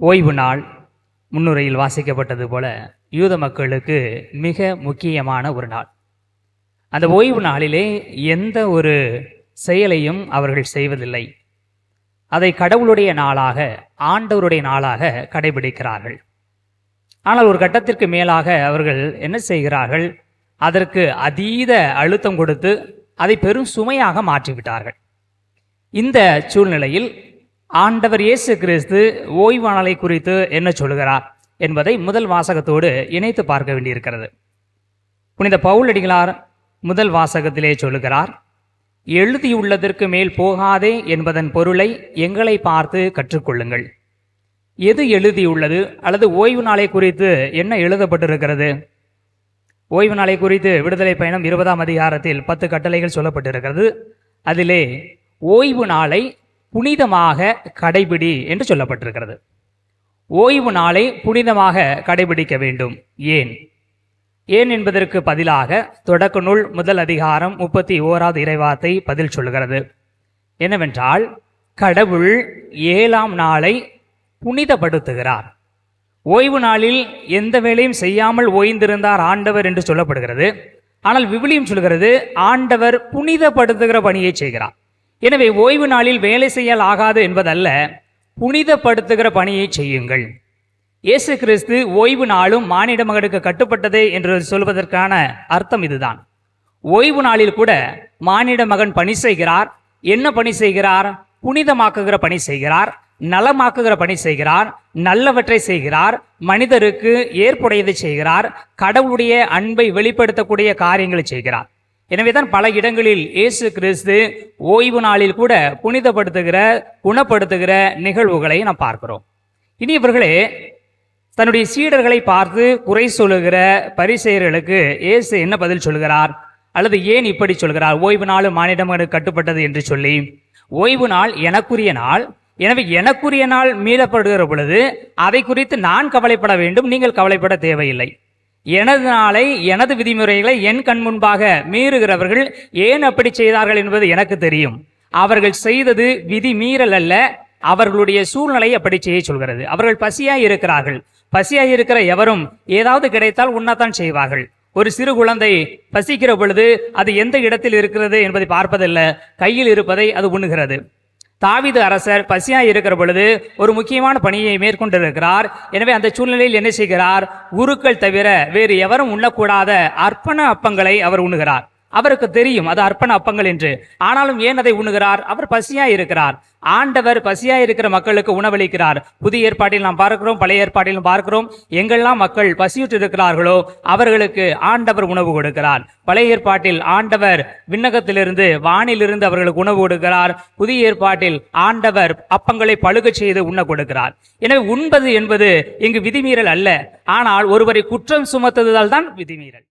ஓய்வு நாள் முன்னுரையில் வாசிக்கப்பட்டது போல யூத மக்களுக்கு மிக முக்கியமான ஒரு நாள். அந்த ஓய்வு நாளிலே எந்த ஒரு செயலையும் அவர்கள் செய்வதில்லை. அதை கடவுளுடைய நாளாக ஆண்டவருடைய நாளாக கடைபிடிக்கிறார்கள். ஆனால் ஒரு கட்டத்திற்கு மேலாக அவர்கள் என்ன செய்கிறார்கள்? அதற்கு அதீத அழுத்தம் கொடுத்து அதை பெரும் சுமையாக மாற்றிவிட்டார்கள். இந்த சூழ்நிலையில் ஆண்டவர் இயேசு கிறிஸ்து ஓய்வு நாளை குறித்து என்ன சொல்கிறார் என்பதை முதல் வாசகத்தோடு இணைத்து பார்க்க வேண்டியிருக்கிறது. புனித பவுலடிகளார் முதல் வாசகத்திலே சொல்லுகிறார் எழுதியுள்ளதற்கு மேல் போகாதே என்பதன் பொருளை எங்களை பார்த்து கற்றுக்கொள்ளுங்கள். எது எழுதியுள்ளது அல்லது ஓய்வு நாளை குறித்து என்ன எழுதப்பட்டிருக்கிறது? ஓய்வு நாளை குறித்து விடுதலை பயணம் இருபதாம் அதிகாரத்தில் பத்து கட்டளைகள் சொல்லப்பட்டிருக்கிறது. அதிலே ஓய்வு நாளை புனிதமாக கடைபிடி என்று சொல்லப்பட்டிருக்கிறது. ஓய்வு நாளை புனிதமாக கடைபிடிக்க வேண்டும். ஏன்? ஏன் என்பதற்கு பதிலாக தொடக்க நூல் முதல் அதிகாரம் முப்பத்தி ஓராவது இறைவாத்தை பதில் சொல்கிறது. என்னவென்றால் கடவுள் ஏழாம் நாளை புனிதப்படுத்துகிறார். ஓய்வு நாளில் எந்த வேலையும் செய்யாமல் ஓய்ந்திருந்தார் ஆண்டவர் என்று சொல்லப்படுகிறது. ஆனால் விவிலியம் சொல்கிறது ஆண்டவர் புனிதப்படுத்துகிற பணியை செய்கிறார். எனவே ஓய்வு நாளில் வேலை செய்யல் ஆகாது என்பதல்ல புனிதப்படுத்துகிற பணியை செய்யுங்கள். இயேசு கிறிஸ்து ஓய்வு நாளும் மானிட மகனுக்கு கட்டுப்பட்டதே என்று சொல்வதற்கான அர்த்தம் இதுதான். ஓய்வு நாளில் கூட மானிட மகன் பணி செய்கிறார் என்ன பணி செய்கிறார்? புனிதமாக்குகிற பணி செய்கிறார் நலமாக்குகிற பணி செய்கிறார் நல்லவற்றை செய்கிறார் மனிதருக்கு ஏற்புடையதை செய்கிறார் கடவுளுடைய அன்பை வெளிப்படுத்தக்கூடிய காரியங்களை செய்கிறார். எனவேதான் பல இடங்களில் இயேசு கிறிஸ்து ஓய்வு நாளில் கூட புனிதப்படுத்துகிற குணப்படுத்துகிற நிகழ்வுகளை நாம் பார்க்கிறோம். இனி இவர்களே தன்னுடைய சீடர்களை பார்த்து குறை சொல்லுகிற பரிசெயர்களுக்கு இயேசு என்ன பதில் சொல்கிறார் அல்லது ஏன் இப்படி சொல்கிறார் ஓய்வு நாளும் மானிடமனுக்கு கட்டுப்பட்டது என்று சொல்லி. ஓய்வு நாள் எனக்குரிய நாள். எனவே எனக்குரிய நாள் மீளப்படுகிற பொழுது அதை குறித்து நான் கவலைப்பட வேண்டும். நீங்கள் கவலைப்பட தேவையில்லை. எனது நாளை எனது விதிமுறைகளை என் கண் முன்பாக மீறுகிறவர்கள் ஏன் அப்படி செய்தார்கள் என்பது எனக்கு தெரியும். அவர்கள் செய்தது விதி மீறல் அல்ல அவர்களுடைய சூழ்நிலை அப்படி செய்ய சொல்கிறது. அவர்கள் பசியாய் இருக்கிறார்கள். பசியாய் இருக்கிற எவரும் ஏதாவது கிடைத்தால் உண்ணத்தான் செய்வார்கள். ஒரு சிறு குழந்தை பசிக்கிற பொழுது அது எந்த இடத்தில் இருக்கிறது என்பதை பார்ப்பதல்ல. கையில் இருப்பதை அது உண்ணுகிறது. தாவித அரசர் பசியாக இருக்கிற பொழுது ஒரு முக்கியமான பணியை மேற்கொண்டிருக்கிறார். எனவே அந்த சூழ்நிலையில் என்ன செய்கிறார்? குருக்கள் தவிர வேறு எவரும் உண்ணக்கூடாத அர்ப்பண அப்பங்களை அவர் உண்ணுகிறார். அவருக்கு தெரியும் அது அர்ப்பண அப்பங்கள் என்று. ஆனாலும் ஏன் அதை உண்ணுகிறார்? அவர் பசியாய் இருக்கிறார். ஆண்டவர் பசியாய் இருக்கிற மக்களுக்கு உணவளிக்கிறார். புதிய ஏற்பாட்டில் நாம் பார்க்கிறோம் பழைய ஏற்பாட்டிலும் பார்க்கிறோம். எங்கெல்லாம் மக்கள் பசியுற்று இருக்கிறார்களோ அவர்களுக்கு ஆண்டவர் உணவு கொடுக்கிறார். பழைய ஏற்பாட்டில் ஆண்டவர் விண்ணகத்திலிருந்து வானிலிருந்து அவர்களுக்கு உணவு கொடுக்கிறார். புதிய ஏற்பாட்டில் ஆண்டவர் அப்பங்களை பழுகச் செய்து உண்ண கொடுக்கிறார். எனவே உண்பது என்பது இங்கு விதிமீறல் அல்ல. ஆனால் ஒருவரை குற்றம் சுமத்துதல் தான் விதிமீறல்.